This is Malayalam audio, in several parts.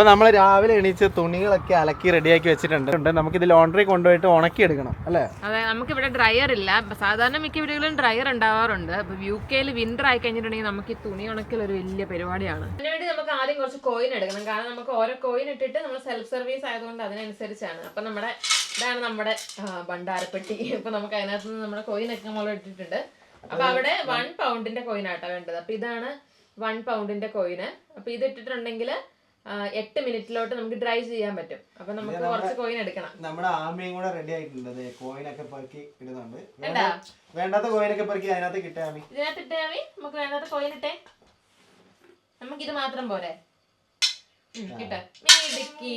അപ്പൊ നമ്മൾ രാവിലെ എണീച്ച് തുണികളൊക്കെ അലക്കി റെഡിയാക്കി വെച്ചിട്ടുണ്ട്. നമുക്ക് ഇത് ലോണ്ടറി കൊണ്ടുപോയിട്ട് ഉണക്കി എടുക്കണം അല്ലേ? അതെ നമുക്ക് ഇവിടെ ഡ്രയർ ഇല്ല. സാധാരണ മിക്ക വീടുകളിലും ഡ്രയർ ഉണ്ടാവാറുണ്ട്. അപ്പൊ യു കെയിൽ വിന്റർ ആയി കഴിഞ്ഞിട്ടുണ്ടെങ്കിൽ നമുക്ക് ഈ തുണി ഉണക്കൽ ഒരു വലിയ പരിപാടിയാണ്. അതിനുവേണ്ടി നമുക്ക് ആദ്യം കുറച്ച് കോയിൻ എടുക്കണം. കാരണം നമുക്ക് ഓരോ കോയിൻ ഇട്ടിട്ട് നമ്മൾ സെൽഫ് സർവീസ് ആയതുകൊണ്ട് അതിനനുസരിച്ചാണ്. അപ്പൊ നമ്മുടെ ഇതാണ് നമ്മുടെ ഭണ്ഡാരപ്പെട്ടി. അപ്പൊ നമുക്ക് അതിനകത്ത് നിന്ന് നമ്മുടെ കോയിൻ ഒക്കെ നമ്മൾ ഇട്ടിട്ടുണ്ട്. അപ്പൊ അവിടെ വൺ പൗണ്ടിന്റെ കോയിൻ ആട്ടോ വേണ്ടത്. അപ്പൊ ഇതാണ് വൺ പൗണ്ടിന്റെ കോയിന് അപ്പൊ ഇത് ഇട്ടിട്ടുണ്ടെങ്കിൽ എട്ട് മിനിറ്റിലോട്ട് നമുക്ക് ഡ്രൈവ് ചെയ്യാൻ പറ്റും. അപ്പൊ നമുക്ക് കുറച്ച് കോയിൻ എടുക്കണം. നമ്മുടെ ആമയും കൂടെ റെഡി ആയിട്ടുണ്ട്. കോയിൻ ഒക്കെ പെറുക്കി ഇടുന്നുണ്ട്. വേണ്ടാത്ത കോയിൻ ഒക്കെ പെറുക്കി അതിനകത്ത് കിട്ടാ ഇതിനകത്ത് ഇട്ടേ മതി നമുക്ക് വേണ്ടാത്ത കോയിൻ ഇട്ടേ. നമുക്ക് ഇത് മാത്രം പോരെ. മിടുക്കി.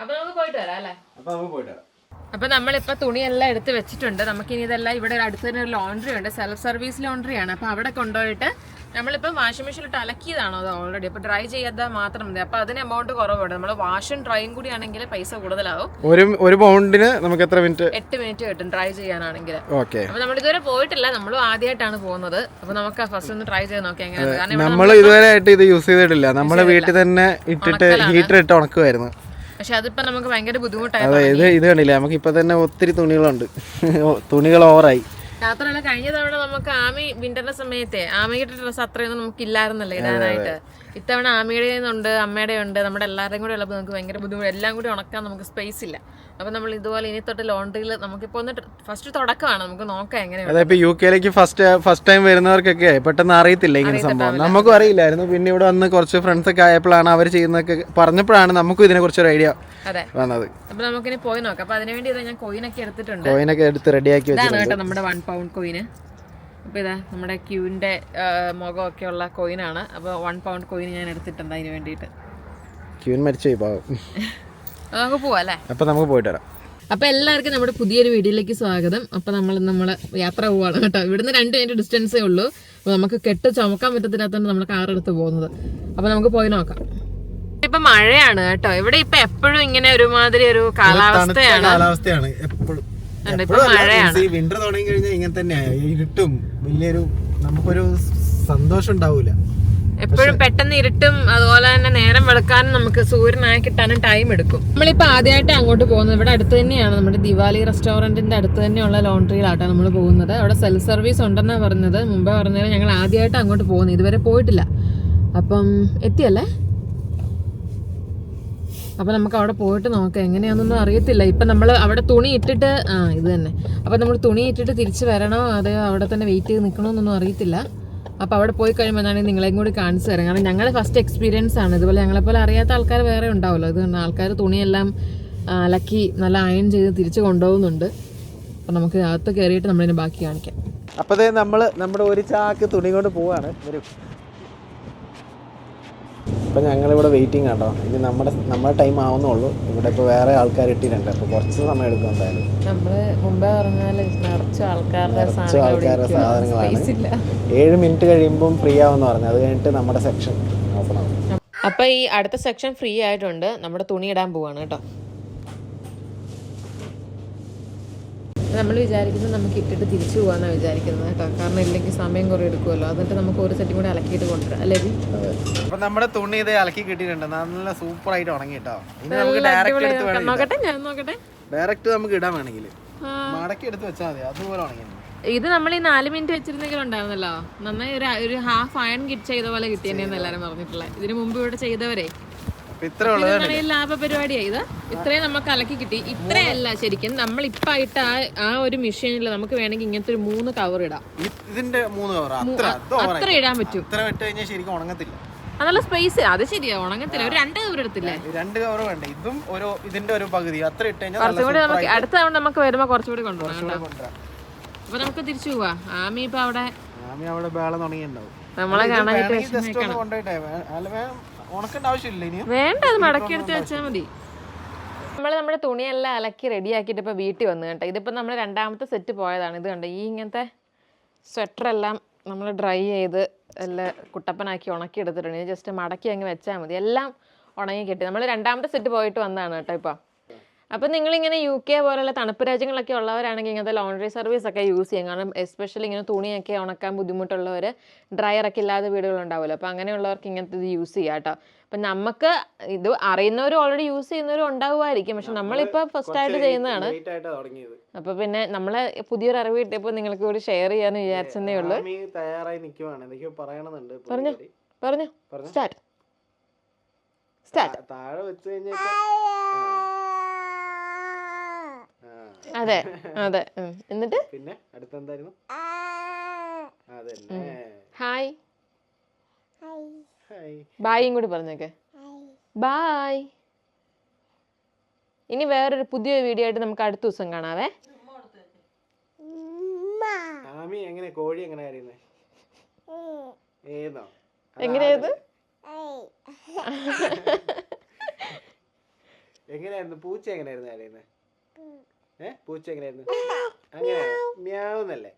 അപ്പൊ നമുക്ക് പോയിട്ട് വരാം അല്ലേ? അപ്പൊ നമുക്ക് പോയിട്ട് വരാം. അപ്പൊ നമ്മളിപ്പോ തുണിയെല്ലാം എടുത്ത് വെച്ചിട്ടുണ്ട്. നമുക്ക് ഇനി ഇതെല്ലാം ഇവിടെ അടുത്ത് തന്നെ ഒരു ലോണ്ടറി ഉണ്ട്. സെൽഫ് സർവീസ് ലോണ്ടറി ആണ്. അപ്പൊ അവിടെ കൊണ്ടുപോയിട്ട് നമ്മളിപ്പോ വാഷിംഗ് മെഷീനിലിട്ട് അലക്കിയതാണോ അത് ഓൾറെഡി അപ്പൊ ഡ്രൈ ചെയ്യാതെ മാത്രം മതി. അപ്പൊ അതിന് എമൗണ്ട് കുറവുണ്ട്. നമ്മൾ വാഷും ഡ്രൈയും കൂടി ആണെങ്കിൽ പൈസ കൂടുതലാവും. ഒരു ഒരു പൗണ്ടിന് നമുക്ക് എത്ര മിനിറ്റ് എട്ട് മിനിറ്റ് കിട്ടും ഡ്രൈ ചെയ്യാനാണെങ്കിൽ ഓക്കെ അപ്പൊ നമ്മൾ ഇതുവരെ പോയിട്ടില്ല. നമ്മൾ ആദ്യമായിട്ടാണ് പോകുന്നത്. അപ്പൊ നമുക്ക് ഫസ്റ്റ് ഒന്ന് ട്രൈ ചെയ്ത് നോക്കാം എങ്ങനെയാണ് നമ്മൾ ഇതുവരെ ആയിട്ട് ഇത് യൂസ് ചെയ്തിട്ടില്ല. നമ്മുടെ വീട്ടിൽ തന്നെ ഇട്ടിട്ട് ഹീറ്റർ ഇട്ട് ഉണക്കുമായിരുന്നു പക്ഷെ അതിപ്പോ നമുക്ക് ഭയങ്കര ബുദ്ധിമുട്ടായി അതെ ഇത് ഇത് കണ്ടില്ലേ? നമുക്ക് ഇപ്പൊ തന്നെ ഒത്തിരി തുണികളുണ്ട്. തുണികൾ ഓവറായി. മാത്രമല്ല കഴിഞ്ഞ തവണ നമുക്ക് ആമി വിന്ററിന്റെ സമയത്തെ ആമയുടെ ഡ്രസ്സ് അത്രയൊന്നും നമുക്ക് ഇല്ലായിരുന്നല്ലേ ഇടാനായിട്ട് ഇത്തവണ ആമിയുടെ ഉണ്ട് അമ്മയുടെ ഉണ്ട് നമ്മുടെ എല്ലാവരുടെയും കൂടെ ഉള്ളപ്പോൾ നമുക്ക് ഭയങ്കര ബുദ്ധിമുട്ട്. എല്ലാം കൂടി ഉണക്കാൻ നമുക്ക് സ്പേസ് ഇല്ല. അപ്പോൾ നമ്മൾ ഇതുപോലെ ഇനി തൊട്ട് ലോണ്ടറിയിൽ നമുക്ക് ഒന്ന് ഫസ്റ്റ് തുടക്കമാണ്. നമുക്ക് നോക്കാം എങ്ങനെയാണ് അതായത് യു കെയിലേക്ക് ഫസ്റ്റ് ഫസ്റ്റ് ടൈം വരുന്നവർക്കൊക്കെ പെട്ടെന്ന് അറിയത്തില്ല ഇങ്ങനെ സംഭവം. നമുക്കും അറിയില്ലായിരുന്നു. പിന്നെ ഇവിടെ വന്ന് കുറച്ച് ഫ്രണ്ട്സ് ഒക്കെ ആയപ്പോഴാണ് അവർ ചെയ്യുന്നതൊക്കെ പറഞ്ഞപ്പോഴാണ് നമുക്കും ഇതിനെ കുറിച്ച് ഒരു ഐഡിയ വന്നത്. അപ്പോൾ നമുക്കിനി പോയി നോക്കാം. അപ്പൊ അതിനുവേണ്ടി ഞാൻ കോയിനൊക്കെ എടുത്തിട്ടുണ്ട്. കോയിനൊക്കെ എടുത്ത് റെഡിയാക്കി വെച്ചിട്ടുണ്ട്. നമ്മുടെ വൺ പൗണ്ട് കോയിന് അപ്പോൾ ഇതാ നമ്മുടെ ക്യൂവിന്റെ മുഖമൊക്കെ ഉള്ള കോയിനാണ് അപ്പോൾ വൺ പൗണ്ട് കോയിൻ ഞാൻ എടുത്തിട്ടുണ്ട് അതിന് വേണ്ടിയിട്ട്. ക്യൂൻ മരിച്ചേ പാവം. നമുക്ക് പോവാം അല്ലേ? അപ്പോൾ നമുക്ക് പോയിട്ട് വരാം. അപ്പോൾ എല്ലാവർക്കും നമ്മുടെ പുതിയൊരു വീഡിയോയിലേക്ക് സ്വാഗതം. അപ്പോൾ നമ്മൾ നമ്മൾ യാത്ര പോവാണ് കേട്ടോ. ഇവിടുന്ന് രണ്ട് മിനിറ്റ് ഡിസ്റ്റൻസേ ഉള്ളൂ. അപ്പോൾ നമുക്ക് കെട്ട് ചുമക്കാൻ പറ്റത്തില്ലാത്തതുകൊണ്ട് നമ്മൾ കാർ എടുത്ത് പോകുന്നത്. അപ്പോൾ നമുക്ക് പോയി നോക്കാം. ഇപ്പൊ മഴയാണ് കേട്ടോ. ഇവിടെ ഇപ്പൊ എപ്പോഴും ഇങ്ങനെ ഒരുമാതിരി ഒരു കാലാവസ്ഥയാണ്. കാലാവസ്ഥയാണ് എപ്പോഴും. വിന്റർ തുടങ്ങി കഴിഞ്ഞാൽ ഇങ്ങനെ തന്നെയാ ഇരുട്ടും വലിയൊരു നമുക്കൊരു സന്തോഷം ഉണ്ടാവൂല. എപ്പോഴും പെട്ടെന്ന് ഇരുട്ടും അതുപോലെ തന്നെ നേരം വെളുക്കാനും നമുക്ക് സൂര്യനായി കിട്ടാനും ടൈം എടുക്കും. നമ്മളിപ്പോൾ ആദ്യമായിട്ട് അങ്ങോട്ട് പോകുന്നത്. ഇവിടെ അടുത്ത് തന്നെയാണ് നമ്മുടെ ദിവാലി റെസ്റ്റോറന്റിന്റെ അടുത്ത് തന്നെയുള്ള ലോണ്ടറിയിലാട്ടാണ് നമ്മൾ പോകുന്നത്. അവിടെ സെൽഫ് സർവീസ് ഉണ്ടെന്നാണ് പറഞ്ഞത്. മുമ്പേ പറഞ്ഞത് ഞങ്ങൾ ആദ്യമായിട്ട് അങ്ങോട്ട് പോകുന്നത്. ഇതുവരെ പോയിട്ടില്ല. അപ്പം എത്തിയല്ലേ? അപ്പൊ നമുക്ക് അവിടെ പോയിട്ട് നോക്കാം എങ്ങനെയാണെന്നൊന്നും അറിയത്തില്ല. ഇപ്പൊ നമ്മൾ അവിടെ തുണി ഇട്ടിട്ട് ആ ഇത് തന്നെ. അപ്പൊ നമ്മൾ തുണി ഇട്ടിട്ട് തിരിച്ച് വരണോ? അത് അവിടെ തന്നെ വെയിറ്റ് ചെയ്ത് നിൽക്കണോന്നൊന്നും അറിയത്തില്ല. അപ്പൊ അവിടെ പോയി കഴിയുമ്പോൾ ഞാൻ നിങ്ങളെയും കൂടി കാണിച്ചു തരാം. കാരണം ഞങ്ങളുടെ ഫസ്റ്റ് എക്സ്പീരിയൻസ് ആണ്. ഇതുപോലെ ഞങ്ങളെപ്പോലെ അറിയാത്ത ആൾക്കാർ വേറെ ഉണ്ടാവുമല്ലോ. ഇത് ആൾക്കാർ തുണിയെല്ലാം അലക്കി നല്ല അയൺ ചെയ്ത് തിരിച്ച് കൊണ്ടുപോകുന്നുണ്ട്. അപ്പൊ നമുക്ക് അകത്ത് കയറിയിട്ട് നമ്മളിനെ ബാക്കി കാണിക്കാം. അപ്പൊ നമ്മൾ നമ്മുടെ ഒരു ചാക്ക് തുണി കൊണ്ട് പോവാണ്. വരും. ഇപ്പൊ ഞങ്ങളിവിടെ വെയിറ്റിംഗ് ആട്ടോ. ഇനി നമ്മുടെ നമ്മുടെ ടൈം ആവുന്നുള്ളൂ. ഇവിടെ ഇപ്പോൾ വേറെ ആൾക്കാർ ഇട്ടിട്ടുണ്ട്. അപ്പോൾ കുറച്ച് സമയം എടുക്കും എന്തായാലും. നമ്മൾ മുമ്പേ പറഞ്ഞാൽ നിറച്ച് ആൾക്കാരുടെ സാധനങ്ങളാണ്. ഏഴ് മിനിറ്റ് കഴിയുമ്പം ഫ്രീ ആവുമെന്ന് പറഞ്ഞു. അത് കഴിഞ്ഞിട്ട് നമ്മുടെ സെക്ഷൻ ഓപ്പൺ ആവും. അപ്പൊ ഈ അടുത്ത സെക്ഷൻ ഫ്രീ ആയിട്ടുണ്ട്. നമ്മുടെ തുണി ഇടാൻ പോവാണ് കേട്ടോ. നമ്മൾ വിചാരിക്കുന്നത് നമുക്ക് ഇട്ടിട്ട് തിരിച്ചു പോകാമെന്നാണ് വിചാരിക്കുന്നത് കേട്ടോ. കാരണം ഇല്ലെങ്കിൽ സമയം കുറേ എടുക്കുമല്ലോ എന്നിട്ട് നമുക്ക് ഒരു സെറ്റും കൂടി അലക്കിയിട്ട് കൊണ്ടുവരാം. അല്ലേ? അപ്പൊ നമ്മുടെ തുണി ഇത് അലക്കി കിട്ടിയിട്ടുണ്ട്. നല്ല സൂപ്പർ ആയിട്ട് ഉണങ്ങി കേട്ടോ. ഇനി നമുക്ക് ഡയറക്റ്റ് എടുത്ത് നോക്കട്ടെ ഞാൻ നോക്കട്ടെ. ഡയറക്റ്റ് നമുക്ക് ഇടാൻ വേണമെങ്കിൽ. മടക്കി എടുത്ത് വെച്ചാൽ മതി. അതുപോലെ ഉണങ്ങി. ഇത് നമ്മൾ ഈ നാല് മിനിറ്റ് വെച്ചിരുന്നെങ്കിൽ ഉണ്ടാവുന്നല്ലോ നന്നായി ഒരു ഒരു ഹാഫ് അയൺ കിറ്റ് ചെയ്ത പോലെ കിട്ടിയെന്ന് എല്ലാവരും പറഞ്ഞിട്ടുള്ളത്. ഇതിനു മുമ്പ് ഇവിടെ ചെയ്തവരെ അപ്പൊ ഇത്ര ഉള്ളത് ഇതാണ് ഈ ലാഭ പരിപാടിയായി ഇത്. ഇത്രയും നമുക്ക് അലക്കി കിട്ടി. ഇത്രയല്ല ശരിക്കും നമ്മൾ ഇപ്പൊ ഇട്ട ആ ആ ഒരു മെഷീനിൽ നമുക്ക് വേണമെങ്കിൽ ഇങ്ങനത്തെ ഒരു മൂന്ന് കവർ ഇടാം. ഇതിന്റെ മൂന്ന് കവർ അത്ര ഇടാൻ പറ്റും. ഇത്ര ഇട്ട് കഴിഞ്ഞാൽ ശരിക്കും ഉണങ്ങത്തില്ല. അതല്ല സ്പേസ് അത് ശരിയാ ഉണങ്ങത്തില്ല. ഒരു രണ്ട് കവർ എടുത്തില്ലേ? രണ്ട് കവർ വേണ്ട? ഇതും ഒരു ഇതിന്റെ ഒരു പകുതി. അത്ര ഇട്ട് കഴിഞ്ഞാൽ കുറച്ചും കൂടി നമുക്ക് അടുത്ത തവണ നമുക്ക് വരുമ്പോ കുറച്ചുകൂടി കൊണ്ടുപോകാം അപ്പൊ നമുക്ക് തിരിച്ചു പോവാ. ആമി ഇപ്പൊ അവിടെ ആമി അവിടെ ബേളം തുടങ്ങിയിട്ടുണ്ടാവും. നമ്മളെ കാണാനായിട്ട് വേണ്ട അത് മടക്കി എടുത്ത് വെച്ചാൽ മതി. നമ്മൾ നമ്മുടെ തുണിയെല്ലാം അലക്കി റെഡിയാക്കിയിട്ട് ഇപ്പോൾ വീട്ടിൽ വന്നു കേട്ടോ. ഇതിപ്പോൾ നമ്മൾ രണ്ടാമത്തെ സെറ്റ് പോയതാണ്. ഇത് കണ്ടോ ഈ ഇങ്ങനത്തെ സ്വെറ്ററെല്ലാം നമ്മൾ ഡ്രൈ ചെയ്ത് എല്ലാം കുട്ടപ്പനാക്കി ഉണക്കി എടുത്തിട്ടുണ്ട്. ജസ്റ്റ് മടക്കി അങ്ങ് വെച്ചാൽ മതി. എല്ലാം ഉണങ്ങി കിട്ടി. നമ്മൾ രണ്ടാമത്തെ സെറ്റ് പോയിട്ട് വന്നതാണ് കേട്ടോ ഇപ്പോൾ അപ്പം നിങ്ങളിങ്ങനെ യു കെ പോലുള്ള തണുപ്പ് രാജ്യങ്ങളൊക്കെ ഉള്ളവരാണെങ്കിൽ ഇങ്ങനത്തെ ലോണ്ടറി സർവീസ് ഒക്കെ യൂസ് ചെയ്യാം. കാരണം എസ്പെഷ്യലി ഇങ്ങനെ തുണിയൊക്കെ ഉണക്കാൻ ബുദ്ധിമുട്ടുള്ളവർ ഡ്രയറൊക്കെ ഇല്ലാത്ത വീടുകളുണ്ടാവുമല്ലോ അപ്പോൾ അങ്ങനെയുള്ളവർക്ക് ഇങ്ങനത്തെ ഇത് യൂസ് ചെയ്യാം കേട്ടോ. അപ്പം നമുക്ക് ഇത് അറിയുന്നവരും ഓൾറെഡി യൂസ് ചെയ്യുന്നവരും ഉണ്ടാവുമായിരിക്കും. പക്ഷെ നമ്മളിപ്പോൾ ഫസ്റ്റ് ആയിട്ട് ചെയ്യുന്നതാണ്. ലേറ്റ് ആയിട്ടാ തുടങ്ങിയത്. അപ്പോൾ പിന്നെ നമ്മൾ പുതിയൊരു അറിവ് കിട്ടിയപ്പോൾ നിങ്ങൾക്ക് കൂടി ഷെയർ ചെയ്യാന്ന് വിചാരിച്ചതേ ഉള്ളൂ. തയ്യാറായി നിൽക്കുവാണ് എന്തൊക്കെയോ പറയണമെന്നുണ്ട് പറഞ്ഞോ. പറഞ്ഞു. സ്റ്റാർട്ട് സ്റ്റാർട്ട് താഴെ വെച്ച് കഴിഞ്ഞാൽ അതെ അതെ. എന്നിട്ട്? പിന്നെ അടുത്ത എന്തായിരുന്നു അതന്നെ. ഹായ്. ബായും കൂടി പറഞ്ഞേക്കെ. ബായ്. ഇനി വേറൊരു പുതിയ വീഡിയോ ആയിട്ട് നമുക്ക് അടുത്ത ദിവസം കാണാവേ. ആമി എങ്ങനെ കോഴി എങ്ങനെ അറിയുന്നേ എങ്ങനെയായത്? ആദ്യം. എങ്ങനെയായിരുന്നു? പൂച്ച എങ്ങനെയായിരുന്നു അറിയുന്നത് പൂച്ച എങ്ങനെയായിരുന്നു? അങ്ങനെ. മ്യാവുന്നല്ലേ?